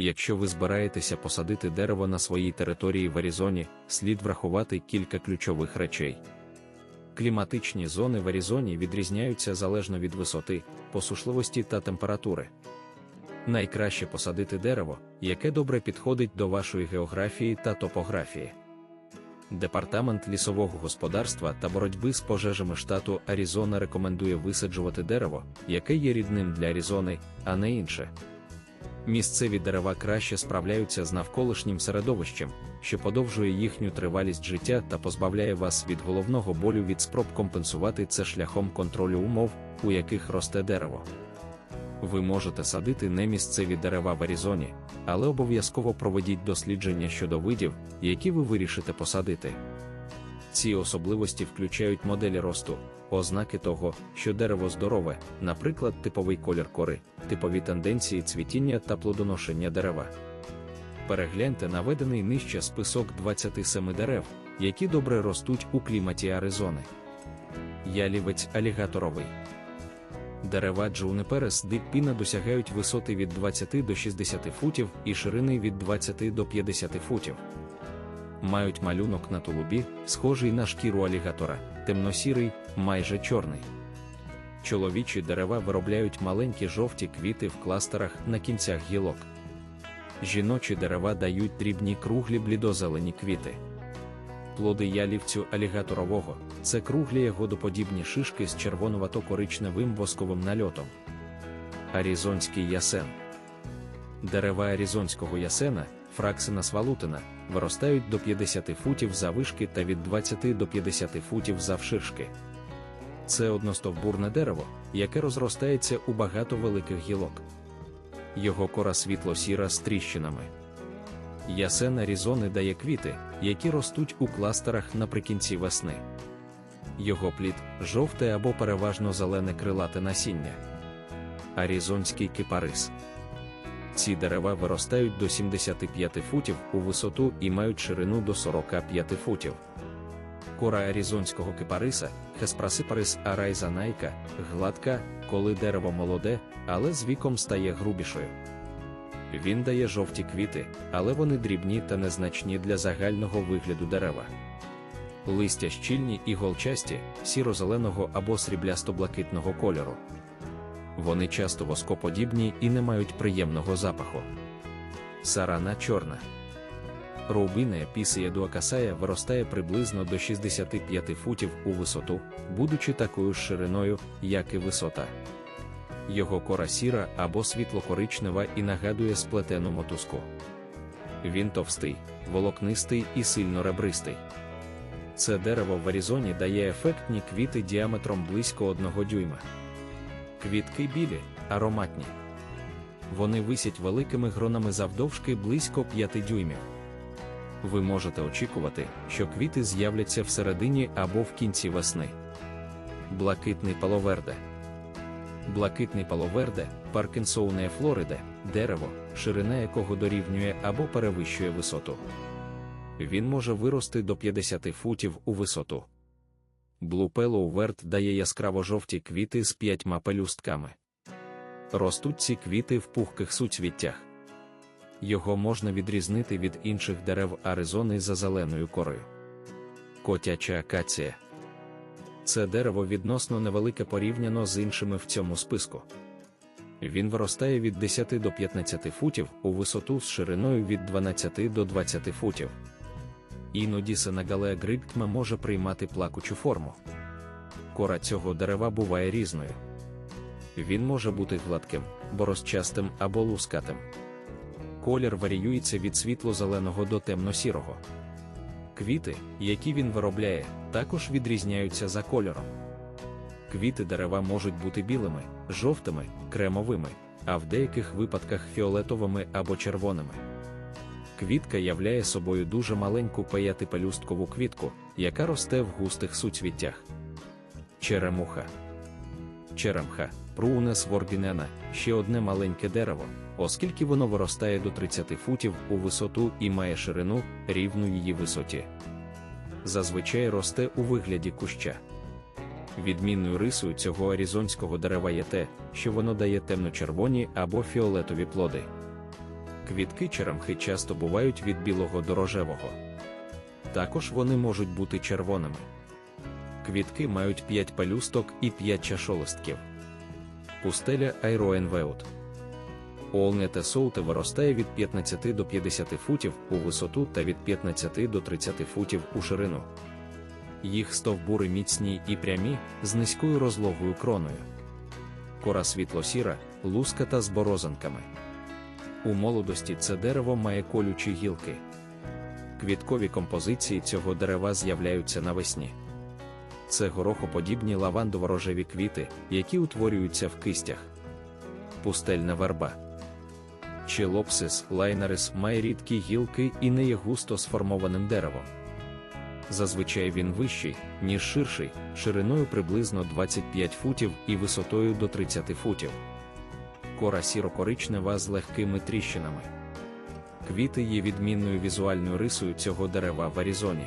Якщо ви збираєтеся посадити дерево на своїй території в Аризоні, слід врахувати кілька ключових речей. Кліматичні зони в Аризоні відрізняються залежно від висоти, посушливості та температури. Найкраще посадити дерево, яке добре підходить до вашої географії та топографії. Департамент лісового господарства та боротьби з пожежами штату Аризона рекомендує висаджувати дерево, яке є рідним для Аризони, а не інше. Місцеві дерева краще справляються з навколишнім середовищем, що подовжує їхню тривалість життя та позбавляє вас від головного болю від спроб компенсувати це шляхом контролю умов, у яких росте дерево. Ви можете садити не місцеві дерева в Аризоні, але обов'язково проведіть дослідження щодо видів, які ви вирішите посадити. Ці особливості включають моделі росту, ознаки того, що дерево здорове, наприклад, типовий колір кори, типові тенденції цвітіння та плодоношення дерева. Перегляньте наведений нижче список 27 дерев, які добре ростуть у кліматі Аризони. Ялівець алігаторовий. Дерева Джуниперес диппіна досягають висоти від 20 до 60 футів і ширини від 20 до 50 футів. Мають малюнок на тулубі, схожий на шкіру алігатора, темно-сірий, майже чорний. Чоловічі дерева виробляють маленькі жовті квіти в кластерах на кінцях гілок. Жіночі дерева дають дрібні круглі блідозелені квіти. Плоди ялівцю алігаторового це круглі ягодоподібні шишки з червонувато-коричневим восковим нальотом. Арізонський ясен. Дерева арізонського ясена, фраксина свалутина, виростають до 50 футів заввишки та від 20 до 50 футів завширшки. Це одностовбурне дерево, яке розростається у багато великих гілок. Його кора світло-сіра з тріщинами. Ясен Арізони дає квіти, які ростуть у кластерах наприкінці весни. Його плід жовте або переважно зелене крилате насіння. Арізонський кипарис. Ці дерева виростають до 75 футів у висоту і мають ширину до 45 футів. Кора арізонського кипариса, хеспрасипарис арайзанайка, гладка, коли дерево молоде, але з віком стає грубішою. Він дає жовті квіти, але вони дрібні та незначні для загального вигляду дерева. Листя щільні і голчасті, сіро-зеленого або сріблясто-блакитного кольору. Вони часто воскоподібні і не мають приємного запаху. Сарана чорна. Роубінея пісія дуакасая виростає приблизно до 65 футів у висоту, будучи такою ж шириною, як і висота. Його кора сіра або світло-коричнева і нагадує сплетену мотузку. Він товстий, волокнистий і сильно ребристий. Це дерево в Аризоні дає ефектні квіти діаметром близько одного дюйма. Квітки білі, ароматні. Вони висять великими гронами завдовжки близько 5 дюймів. Ви можете очікувати, що квіти з'являться всередині або в кінці весни. Блакитний паловерде. Блакитний паловерде, Паркінсоунея Флориде, дерево, ширина якого дорівнює або перевищує висоту. Він може вирости до 50 футів у висоту. Blue Pillow дає яскраво жовті квіти з п'ятьма пелюстками. Ростуть ці квіти в пухких суцвіттях. Його можна відрізнити від інших дерев Аризони за зеленою корою. Котяча акація. Це дерево відносно невелике порівняно з іншими в цьому списку. Він виростає від 10 до 15 футів у висоту з шириною від 12 до 20 футів. Іноді сенагалея гриптма може приймати плакучу форму. Кора цього дерева буває різною. Він може бути гладким, борозчастим або лускатим. Колір варіюється від світло-зеленого до темно-сірого. Квіти, які він виробляє, також відрізняються за кольором. Квіти дерева можуть бути білими, жовтими, кремовими, а в деяких випадках фіолетовими або червоними. Квітка являє собою дуже маленьку пеятипелюсткову квітку, яка росте в густих суцвіттях. Черемуха. Черемха, Пруунес ворбінена, ще одне маленьке дерево, оскільки воно виростає до 30 футів у висоту і має ширину, рівну її висоті. Зазвичай росте у вигляді куща. Відмінною рисою цього аризонського дерева є те, що воно дає темно-червоні або фіолетові плоди. Квітки черемхи часто бувають від білого до рожевого. Також вони можуть бути червоними. Квітки мають 5 пелюсток і 5 чашолистків. Пустеля Айроенвеут. Олнете соуте виростає від 15 до 50 футів у висоту та від 15 до 30 футів у ширину. Їх стовбури міцні і прямі, з низькою розлогою кроною. Кора світло-сіра, луската з борозанками. У молодості це дерево має колючі гілки. Квіткові композиції цього дерева з'являються навесні. Це горохоподібні лавандово-рожеві квіти, які утворюються в кистях. Пустельна верба. Челопсис лайнарис має рідкі гілки і не є густо сформованим деревом. Зазвичай він вищий, ніж ширший, шириною приблизно 25 футів і висотою до 30 футів. Кора сіро-коричнева з легкими тріщинами. Квіти є відмінною візуальною рисою цього дерева в Аризоні.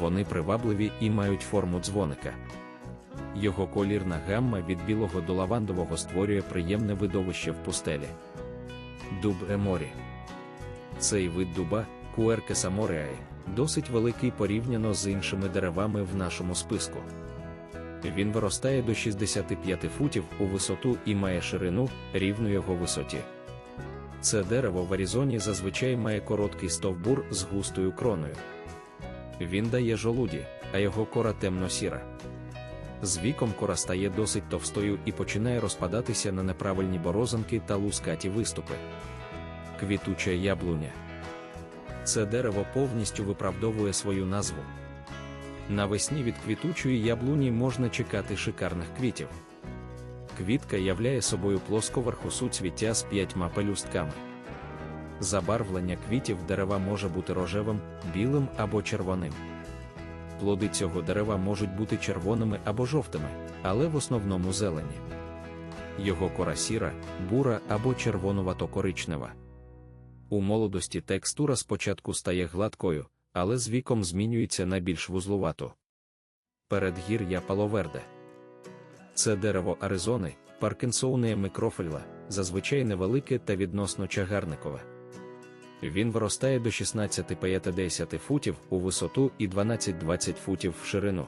Вони привабливі і мають форму дзвоника. Його колірна гамма від білого до лавандового створює приємне видовище в пустелі. Дуб Еморі. Цей вид дуба, Куеркеса мореаe, досить великий порівняно з іншими деревами в нашому списку. Він виростає до 65 футів у висоту і має ширину, рівну його висоті. Це дерево в Аризоні зазвичай має короткий стовбур з густою кроною. Він дає жолуді, а його кора темно-сіра. З віком кора стає досить товстою і починає розпадатися на неправильні борозанки та лускаті виступи. Квітуча яблуня. Це дерево повністю виправдовує свою назву. Навесні від квітучої яблуні можна чекати шикарних квітів. Квітка являє собою плосковерху суцвіття з п'ятьма пелюстками. Забарвлення квітів дерева може бути рожевим, білим або червоним. Плоди цього дерева можуть бути червоними або жовтими, але в основному зелені. Його кора сіра, бура або червонувато-коричнева. У молодості текстура спочатку стає гладкою, але з віком змінюється на більш вузлувату. Передгір'я паловерде. Це дерево Аризони, Паркінсоунея микрофельла, зазвичай невелике та відносно чагарникове. Він виростає до 16-50 футів у висоту і 12-20 футів в ширину.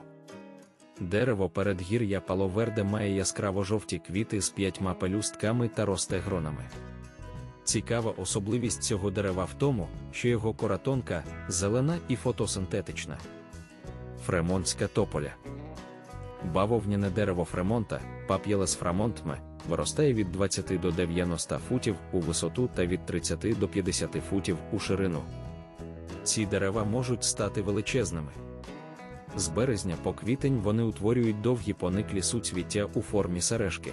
Дерево передгір'я паловерде має яскраво жовті квіти з п'ятьма пелюстками та росте гронами. Цікава особливість цього дерева в тому, що його кора тонка, зелена і фотосинтетична. Фремонтська тополя. Бавовняне дерево Фремонта, пап'єлес фрамонтме, виростає від 20 до 90 футів у висоту та від 30 до 50 футів у ширину. Ці дерева можуть стати величезними. З березня по квітень вони утворюють довгі пониклі суцвіття у формі сережки.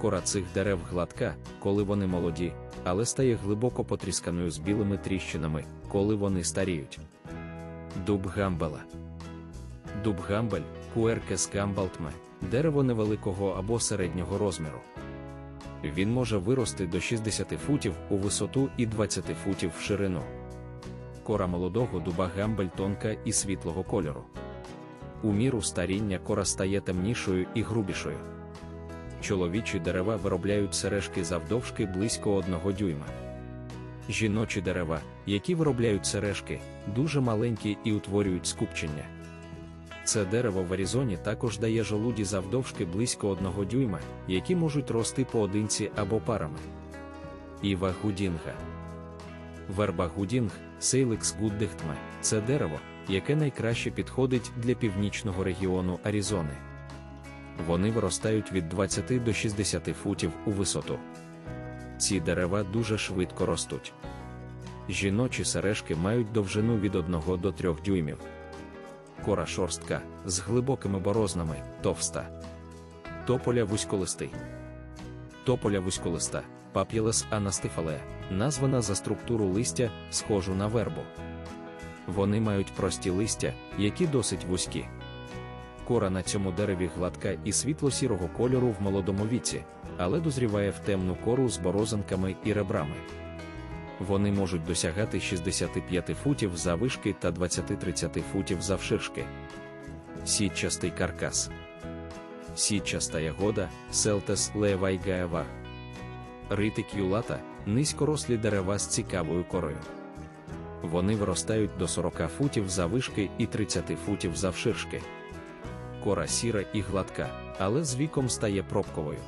Кора цих дерев гладка, коли вони молоді, але стає глибоко потрісканою з білими тріщинами, коли вони старіють. Дуб гамбела. Дуб гамбель, куеркес гамбалтме, дерево невеликого або середнього розміру. Він може вирости до 60 футів у висоту і 20 футів в ширину. Кора молодого дуба гамбель тонка і світлого кольору. У міру старіння кора стає темнішою і грубішою. Чоловічі дерева виробляють сережки завдовжки близько одного дюйма. Жіночі дерева, які виробляють сережки, дуже маленькі і утворюють скупчення. Це дерево в Аризоні також дає жолуді завдовжки близько одного дюйма, які можуть рости поодинці або парами. Іва гудінга. Верба гудінг, сейликс гуддихтме це дерево, яке найкраще підходить для північного регіону Аризони. Вони виростають від 20 до 60 футів у висоту. Ці дерева дуже швидко ростуть. Жіночі сережки мають довжину від 1 до 3 дюймів. Кора шорстка з глибокими борознами, товста. Тополя вузьколистий. Тополя вузьколиста, пап'єлес анастифалея, названа за структуру листя, схожу на вербу. Вони мають прості листя, які досить вузькі. Кора на цьому дереві гладка і світло-сірого кольору в молодому віці, але дозріває в темну кору з борозанками і ребрами. Вони можуть досягати 65 футів заввишки та 20-30 футів завширшки. Сітчастий каркас. Сітчаста ягода, селтес левайгаева. Ритикюлата, низькорослі дерева з цікавою корою. Вони виростають до 40 футів заввишки і 30 футів завширшки. Кора сіра і гладка, але з віком стає пробковою.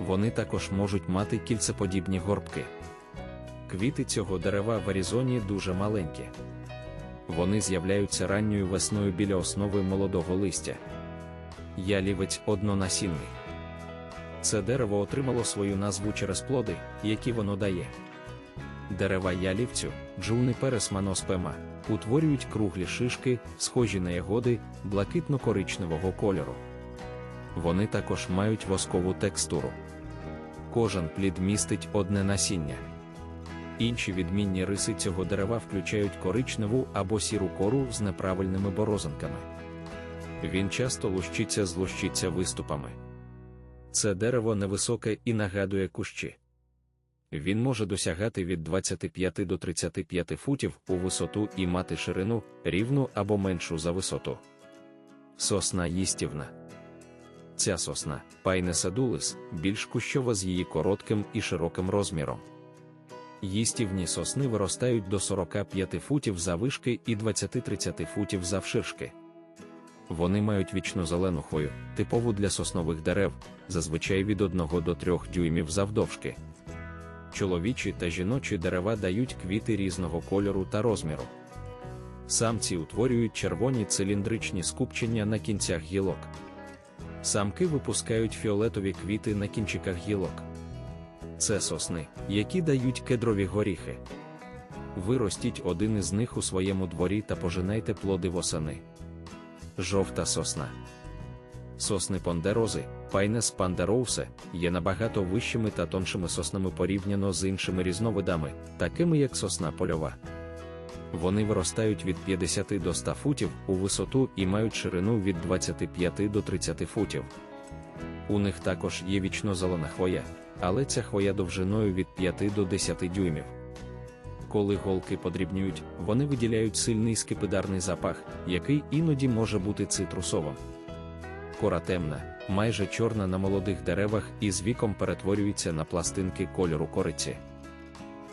Вони також можуть мати кільцеподібні горбки. Квіти цього дерева в Аризоні дуже маленькі. Вони з'являються ранньою весною біля основи молодого листя. Ялівець однонасінний. Це дерево отримало свою назву через плоди, які воно дає. Дерева ялівцю, джуниперес маноспема, утворюють круглі шишки, схожі на ягоди блакитно-коричневого кольору. Вони також мають воскову текстуру. Кожен плід містить одне насіння. Інші відмінні риси цього дерева включають коричневу або сіру кору з неправильними борозинками. Він часто лущиться з лущиться виступами. Це дерево невисоке і нагадує кущі. Він може досягати від 25 до 35 футів у висоту і мати ширину рівну або меншу за висоту. Сосна їстівна. Ця сосна, Пайнесадулис, більш кущова з її коротким і широким розміром. Їстівні сосни виростають до 45 футів заввишки і 20-30 футів завширшки. Вони мають вічно зелену хвою, типову для соснових дерев, зазвичай від 1 до 3 дюймів завдовжки. Чоловічі та жіночі дерева дають квіти різного кольору та розміру. Самці утворюють червоні циліндричні скупчення на кінцях гілок. Самки випускають фіолетові квіти на кінчиках гілок. Це сосни, які дають кедрові горіхи. Виростіть один із них у своєму дворі та пожинайте плоди восени. Жовта сосна. Сосни пондерози, Пайнес пандероусе, є набагато вищими та тоншими соснами порівняно з іншими різновидами, такими як сосна польова. Вони виростають від 50 до 100 футів у висоту і мають ширину від 25 до 30 футів. У них також є вічно зелена хвоя, але ця хвоя довжиною від 5 до 10 дюймів. Коли голки подрібнюють, вони виділяють сильний скипидарний запах, який іноді може бути цитрусовим. Кора темна, майже чорна на молодих деревах і з віком перетворюється на пластинки кольору кориці.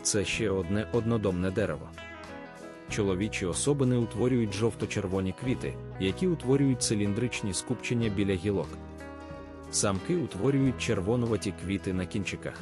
Це ще одне однодомне дерево. Чоловічі особини утворюють жовто-червоні квіти, які утворюють циліндричні скупчення біля гілок. Самки утворюють червонуваті квіти на кінчиках.